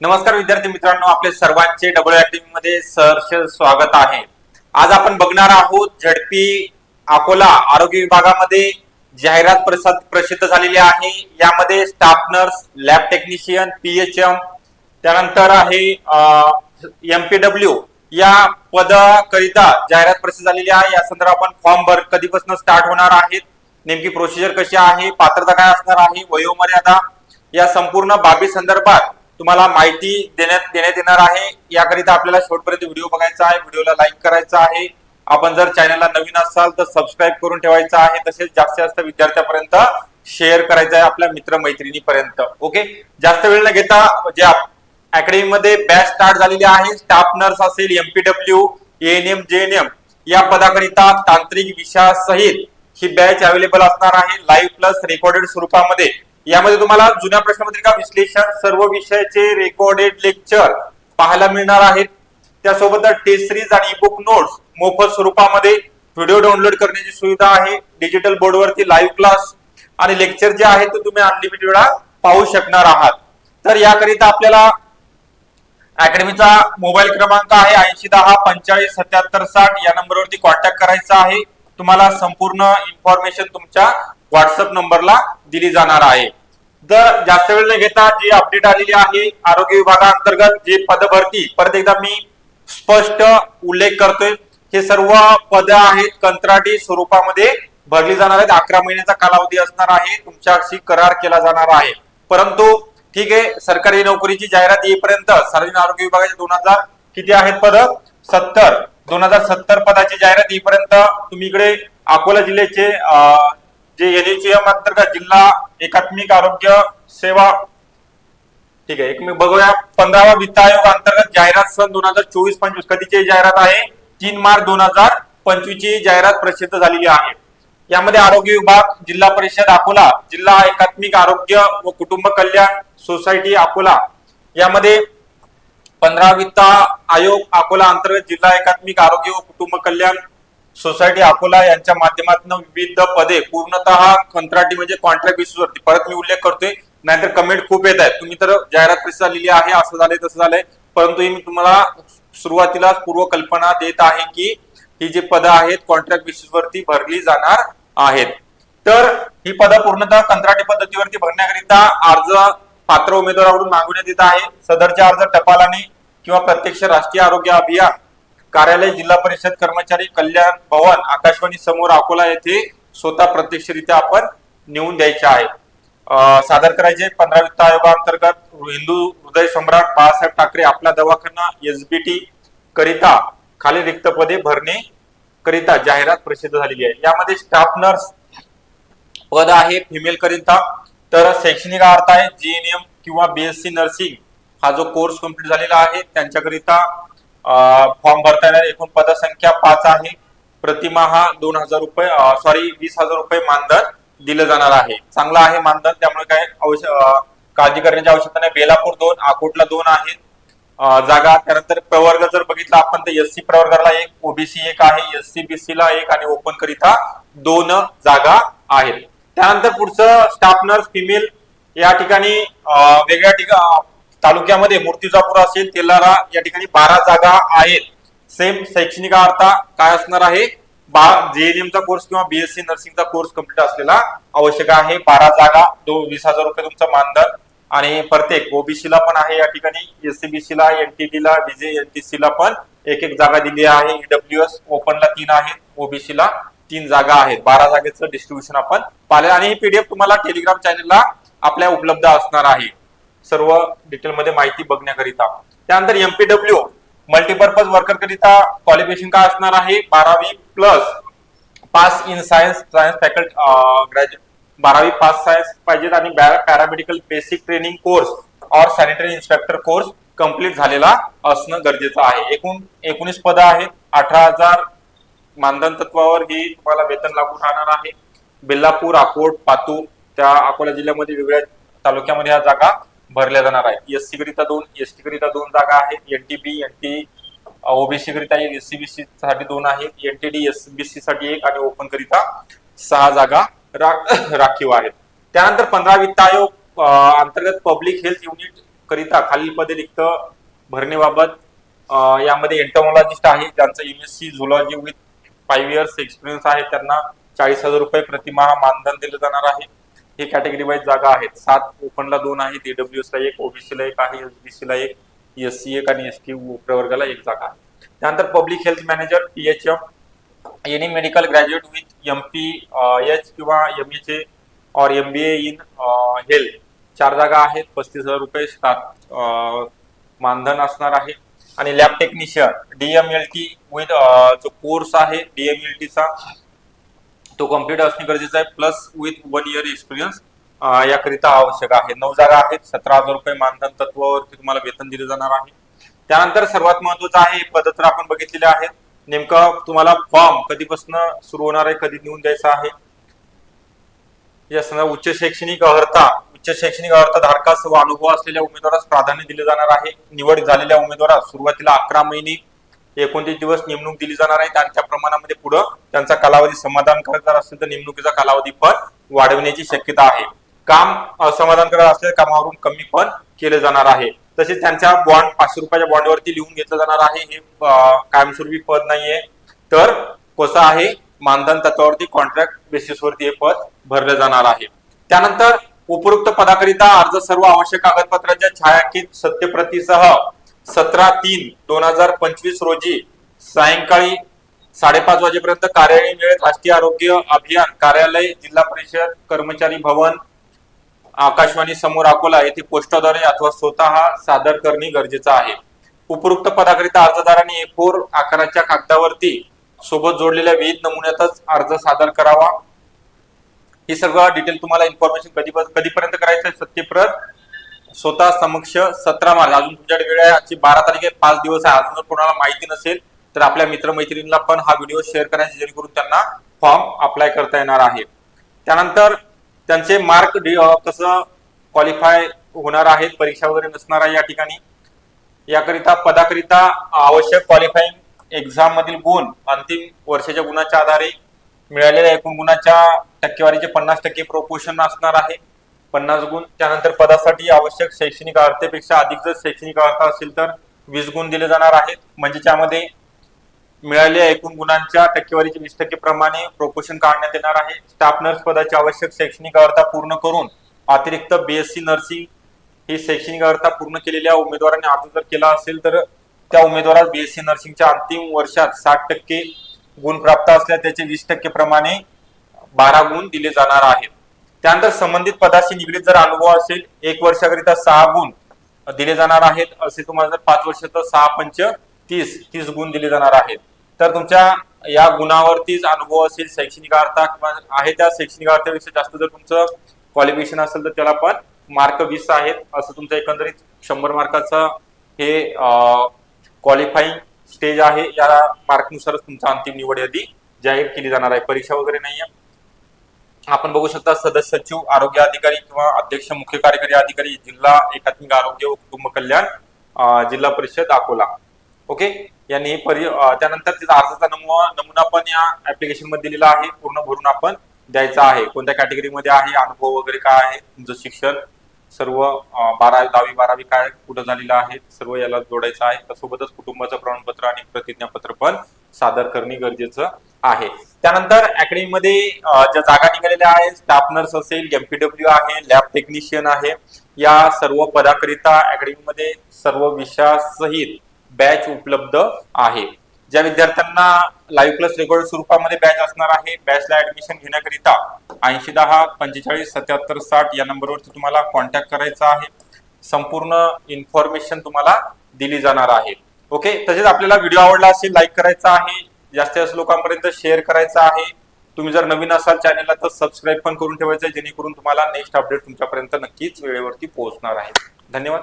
नमस्कार विद्यार्थी मित्रांनो आपले सर्वांचे डबल अकॅडमी मध्ये सहर्ष स्वागत आहे. आज आपण बघणार आहोत झडपी अकोला आरोग्य विभागामध्ये जाहिरात प्रसाद प्रसिद्ध झालेली आहे. यामध्ये staff nurse lab technician PHM त्यानंतर आहे एमपीडब्ल्यू या पदाकरिता जाहिरात प्रसिद्ध झालेली आहे. या संदर्भात आपण फॉर्म भर कधीपासून स्टार्ट होणार आहेत नेमकी प्रोसिजर कशी आहे पात्रता काय असणार आहे वयोमर्यादा या संपूर्ण बाबी संदर्भात तुम्हाला माहिती देण्यात देण्यात येणार आहे. याकरिता आपल्याला शेवटपर्यंत व्हिडिओ बघायचा आहे. व्हिडिओला लाईक करायचा आहे. आपण जर चॅनलला नवीन असाल तर सबस्क्राईब करून ठेवायचा आहे. तसेच जास्तीत जास्त विद्यार्थ्यापर्यंत शेअर करायचं आहे आपल्या मित्र मैत्रिणीपर्यंत ओके? जास्त वेळ न घेता जे अकॅडमीमध्ये बॅच स्टार्ट झालेली आहे. स्टाफ नर्स असेल एमपीडब्ल्यू एएनएम जेएनएम या पदाकरिता तांत्रिक विषयासहित ही बॅच अवेलेबल असणार आहे. लाईव्ह प्लस रेकॉर्डेड स्वरूपामध्ये. यामध्ये तुम्हाला जुन्या प्रश्नपत्रिका विश्लेषण सर्व विषयाचे रेकॉर्डेड लेक्चर पाहायला मिळणार आहेत. त्यासोबत टेस्ट सिरीज आणि बुक नोट्स मोफत स्वरूपामध्ये व्हिडिओ डाउनलोड करण्याची सुविधा आहे. डिजिटल बोर्डवरती लाईव्ह क्लास आणि लेक्चर जे आहे ते तुम्ही अनलिमिटेड वेळा पाहू शकणार आहात. तर याकरिता आपल्याला अकॅडमीचा मोबाईल क्रमांक आहे ऐंशी दहा पंचाळीस सत्याहत्तर साठ या नंबरवरती कॉन्टॅक्ट करायचा आहे. तुम्हाला संपूर्ण इन्फॉर्मेशन तुमच्या व्हॉट्सअप नंबरला दिली जाणार आहे. तर जास्त वेळ न घेता जी अपडेट आलेली आहे आरोग्य विभागाअंतर्गत जे पदभरती परत एकदा मी स्पष्ट उल्लेख करतोय. हे सर्व पद आहेत कंत्राटी स्वरूपामध्ये भरली जाणार आहेत. अकरा महिन्याचा कालावधी असणार आहे. तुमच्याशी करार केला जाणार आहे. परंतु ठीक आहे सरकारी नोकरीची जाहिरात येईपर्यंत सार्वजनिक आरोग्य विभागाचे दोन हजार किती आहेत पद? सत्तर. दोन हजार सत्तर पदाची जाहिरात येईपर्यंत तुम्ही इकडे अकोला जिल्ह्याचे जे एनएचएम अंतर्गत जिल्हा एकात्मिक आरोग्य सेवा ठीक आहे एक मी बघूया. पंधरावा वित्त आयोग अंतर्गत जाहिरात सन दोन हजार चोवीस पंचवीस कधीची जाहिरात आहे? तीन मार्च दोन हजार पंचवीस ची जाहिरात प्रसिद्ध झालेली आहे. यामध्ये आरोग्य विभाग जिल्हा परिषद अकोला जिल्हा एकात्मिक आरोग्य व कुटुंब कल्याण सोसायटी अकोला. यामध्ये पंधरा वित्त आयोग अकोला अंतर्गत जिल्हा एकात्मिक आरोग्य व कुटुंब कल्याण सोसायटी अकोला यांच्या माध्यमातून विविध पदे पूर्णतः कंत्राटी म्हणजे कॉन्ट्रॅक्ट बेसिसवरती परत मी उल्लेख करतोय नाहीतर कमेंट खूप येत आहेत. तुम्ही तर जाहिरात प्रसिद्ध लिहिली आहे असं झालंय तसं झालंय. परंतु मी तुम्हाला सुरुवातीला पूर्व कल्पना देत आहे की ही जी पदं आहेत कॉन्ट्रॅक्ट बेसिसवरती भरली जाणार आहेत. तर ही पदं पूर्णतः कंत्राटी पद्धतीवरती भरण्याकरिता अर्ज पात्र उमेदवाराकडून मागवण्यात येत आहे. सदरचे अर्ज टपालाने किंवा प्रत्यक्ष राष्ट्रीय आरोग्य अभियान कार्यालय जिल्हा परिषद कर्मचारी कल्याण भवन आकाशवाणी समोर अकोला येथे स्वतः प्रत्यक्षरित्या आपण नेऊन द्यायचे आहे. सादर करायचे. पंधरा वित्त आयोगाअंतर्गत हिंदू हृदय सम्राट बाळासाहेब ठाकरे आपला दवाखाना एसबीटी करिता खाली रिक्त पदे भरणे करिता जाहिरात प्रसिद्ध झालेली आहे. यामध्ये स्टाफ नर्स पद आहे फिमेल करिता. तर शैक्षणिक अर्थ आहे जीएनएम किंवा बीएससी नर्सिंग हा जो कोर्स कंप्लीट झालेला आहे त्यांच्याकरिता फॉर्म भरता येणार एकूण पदसंख्या पाच आहे. प्रतिमाहा दोन हजार रुपये सॉरी वीस हजार रुपये मानधन दिलं जाणार आहे. चांगलं आहे मानधन त्यामुळे काय काळजी करण्याची आवश्यकता नाही. बेलापूर दोन अकोटला दोन आहेत. जागा त्यानंतर प्रवर्ग जर बघितला आपण तर एससी प्रवर्गाला एक ओबीसी एक आहे एससी बीसी ला एक आणि ओपन करिता दोन जागा आहेत. त्यानंतर पुढचं स्टाफ नर्स फिमेल या ठिकाणी वेगळ्या ठिकाणी तालुक्यामध्ये मूर्तिजापूर असेल तेलारा या ठिकाणी बारा जागा आहेत. सेम शैक्षणिक अर्था काय असणार आहे? बा जेएनएम चा कोर्स किंवा बीएससी नर्सिंगचा कोर्स कंप्लीट असलेला आवश्यक आहे. बारा जागा दो वीस हजार रुपये तुमचं मानधन. आणि प्रत्येक ओबीसीला पण आहे या ठिकाणी. एससीबीसी ला एनटीटी ला डीजे एनटीसी ला पण एक एक जागा दिली आहे. ईडब्ल्यू एस ओपन ला तीन आहेत. ओबीसीला तीन जागा आहेत. बारा जागेचं डिस्ट्रीब्युशन आपण पाहिलं. आणि ही पीडीएफ तुम्हाला टेलिग्राम चॅनलला आपल्या उपलब्ध असणार आहे. सर्व डिटेलमध्ये माहिती बघण्याकरिता. त्यानंतर एमपीडब्ल्यू मल्टीपर्पज वर्कर करिता क्वालिफिकेशन काय असणार आहे? बारावी plus pass in science science faculty graduate बारावी पास सायन्स पाहिजेत आणि पॅरामेडिकल बेसिक ट्रेनिंग कोर्स और सॅनिटरी इन्स्पेक्टर कोर्स कंप्लीट झालेला असणं गरजेचं आहे. एकूण एकोणीस पदं आहेत. अठरा हजार मानधन तत्वावर ही तुम्हाला वेतन लागू राहणार आहे. बेल्लापूर अकोट पातूर त्या अकोला जिल्ह्यामध्ये वेगळ्या तालुक्यामध्ये ह्या जागा भरल्या जाणार आहेत. एससी करिता दोन एसटी करिता दोन जागा आहेत. एनटीबी एनटी ओबीसी करिता एक एससी बीसी साठी दोन आहेत. एनटीडी सी साठी एक आणि ओपन करिता सहा जागा रा- राखीव आहेत. त्यानंतर पंधरा वित्त आयोग अंतर्गत पब्लिक हेल्थ युनिट करिता खालील पदे रिक्त भरणेबाबत यामध्ये एंटोमॉलॉजिस्ट आहे. ज्यांचं M S C zoology with five years experience आहे. त्यांना चाळीस हजार रुपये प्रतिमाह मानधन दिलं जाणार आहे. हे कॅटेगरी वाईज जागा आहेत. सात ओपनला दोन आहेत. ईडब्ल्यूएस ला एक ओबीसी ला एक आहे एसबीसी ला एक एस सी एक आणि एस टी प्रवर्गाला एक जागा आहे. त्यानंतर public health manager PHM F any medical graduate with M P H किंवा एम एच ए और M B A in health चार जागा आहेत. पस्तीस हजार रुपये स्टार्ट मानधन असणार आहे. आणि lab technician DML T with जो कोर्स आहे डीएमएल टीचा तो कंप्लीट असणे गरजेचं आहे. Plus with one year experience याकरिता आवश्यक आहे. नऊ जागा आहेत. सतरा हजार रुपये मानधन तत्वावरती तुम्हाला वेतन दिले जाणार आहे. त्यानंतर सर्वात महत्वाचं आहे पद तर आपण बघितलेले आहेत. नेमकं तुम्हाला फॉर्म कधीपासून सुरू होणार आहे कधी देऊन द्यायचा आहे? या उच्च शैक्षणिक अर्हता उच्च शैक्षणिक अर्हता धारकास व अनुभव असलेल्या उमेदवारास प्राधान्य दिले जाणार आहे. निवड झालेल्या उमेदवारास सुरुवातीला अकरा महिने एकोणतीस दिवस नेमणूक दिली जाणार आहे. आणि त्या प्रमाणामध्ये पुढे त्यांचा कालावधी समाधानकारक जर असेल तर नेमणुकीचा कालावधी पण वाढवण्याची शक्यता आहे. काम असमाधानकारक असेल कामावरून कमी पण केले जाणार आहे. तसेच त्यांच्या बॉन्ड पाचशे रुपयाच्या बॉन्डवरती लिहून घेतलं जाणार आहे. हे कायमस्वरूपी पद नाहीये. तर कसं आहे? मानधन तत्वावरती कॉन्ट्रॅक्ट बेसिसवरती हे पद भरलं जाणार आहे. त्यानंतर उपरोक्त पदाकरिता अर्ज सर्व आवश्यक कागदपत्रांच्या छायांकित सत्यप्रतीसह सतरा तीन दोन हजार पंचवीस रोजी सायंकाळी साडेपाच वाजेपर्यंत कार्यालयीन वेळेत राष्ट्रीय आरोग्य अभियान कार्यालय जिल्हा परिषद कर्मचारी भवन आकाशवाणी समोर अकोला येथे पोस्टाद्वारे अथवा स्वतः सादर करणे गरजेचं आहे. उपरोक्त पदाकरिता अर्जदारांनी ए फोर आकाराच्या कागदावरती सोबत जोडलेल्या विविध नमुन्यातच अर्ज सादर करावा. ही सगळं डिटेल तुम्हाला इन्फॉर्मेशन कधी कधीपर्यंत करायचं आहे सत्यप्रत स्वतः समक्ष सतरा मार्च. अजून तुमच्याकडे वेळ आहे. आजची बारा तारीख आहे. पाच दिवस आहे. अजून जर कोणाला माहिती नसेल तर आपल्या मित्रमैत्रिणींना पण हा व्हिडिओ शेअर करायचा जेणेकरून त्यांना फॉर्म अप्लाय करता येणार आहे. त्यानंतर त्यांचे मार्क कसं क्वालिफाय होणार आहेत परीक्षा वगैरे नसणार आहे या ठिकाणी. याकरिता पदाकरिता आवश्यक क्वालिफाईंग एक्झाम मधील गुण अंतिम वर्षाच्या गुणाच्या आधारे मिळालेल्या एकूण गुणाच्या टक्केवारीचे पन्नास टक्के प्रोपोर्शन असणार आहे. पन्नास गुण. त्यानंतर पदासाठी आवश्यक शैक्षणिक अर्हतेपेक्षा अधिक जर शैक्षणिक अर्हता असेल तर वीस गुण दिले जाणार आहेत. म्हणजे त्यामध्ये मिळालेल्या एकूण गुणांच्या टक्केवारीचे वीस टक्के प्रमाणे प्रोपोशन काढण्यात येणार आहे. स्टाफ नर्स पदाची आवश्यक शैक्षणिक अर्हता पूर्ण करून अतिरिक्त बीएससी नर्सिंग ही शैक्षणिक अर्हता पूर्ण केलेल्या उमेदवारांनी अर्ज जर केला असेल तर त्या उमेदवारास बीएससी नर्सिंगच्या अंतिम वर्षात साठ टक्के गुण प्राप्त असल्या त्याचे वीस टक्के प्रमाणे बारा गुण दिले जाणार आहेत. त्यानंतर संबंधित पदाशी निगडीत जर अनुभव असेल एक वर्षाकरिता सहा गुण दिले जाणार आहेत असे तुम्हाला जर पाच वर्ष तर सहा पंच तीस तीस गुण दिले जाणार आहेत. तर तुमच्या या गुणावरतीच अनुभव असेल शैक्षणिक अर्था किंवा आहे त्या शैक्षणिक अर्थापेक्षा जास्त जर तुमचं क्वालिफिकेशन असेल तर त्याला पण मार्क वीस आहेत असं तुमचं एकंदरीत शंभर मार्काचं हे क्वालिफाईंग स्टेज आहे. या मार्कनुसारच तुमचा अंतिम निवड यादी जाहीर केली जाणार आहे. परीक्षा वगैरे नाही आहे आपण बघू शकता सदस्य सचिव आरोग्य अधिकारी किंवा अध्यक्ष मुख्य कार्यकारी अधिकारी जिल्हा एकात्मिक आरोग्य व कुटुंब कल्याण जिल्हा परिषद अकोला. ओके? यांनी परि त्यानंतर तिचा अर्जाचा नमुना नमुना पण या ऍप्लिकेशनमध्ये दिलेला आहे. पूर्ण भरून आपण द्यायचा आहे. कोणत्या कॅटेगरीमध्ये आहे? अनुभव वगैरे काय आहे? तुमचं शिक्षण सर्व बारावी दहावी बारावी काय कुठं झालेलं आहे? सर्व याला जोडायचं आहे. त्यासोबतच कुटुंबाचं प्रमाणपत्र आणि प्रतिज्ञापत्र पण सादर करणे गरजेचं आहे. त्यानंतर अकॅडमीमध्ये ज्या जागा निघालेल्या आहेत स्टाफ नर्स असेल एमपीडब्ल्यू आहे लॅब टेक्निशियन आहे या सर्व पदाकरिता अकॅडमीमध्ये सर्व विषयासहित बॅच उपलब्ध आहे. ज्या विद्यार्थ्यांना लाईव्ह क्लास रेकॉर्ड स्वरूपामध्ये बॅच असणार आहे बॅचला ऍडमिशन घेण्याकरिता ऐंशी दहा पंचेचाळीस सत्याहत्तर साठ या नंबरवरती तुम्हाला कॉन्टॅक्ट करायचा आहे. संपूर्ण इन्फॉर्मेशन तुम्हाला दिली जाणार आहे. ओके तसेच आपल्याला व्हिडिओ आवडला असेल लाईक करायचा आहे. जास्तीत जास्त लोकांपर्यंत शेअर करायचा आहे. तुम्ही जर नवीन असाल चॅनलला तर सबस्क्राईब पण करून ठेवायचं आहे जेणेकरून तुम्हाला नेक्स्ट अपडेट तुमच्यापर्यंत नक्कीच वेळेवरती पोहोचणार आहे. धन्यवाद.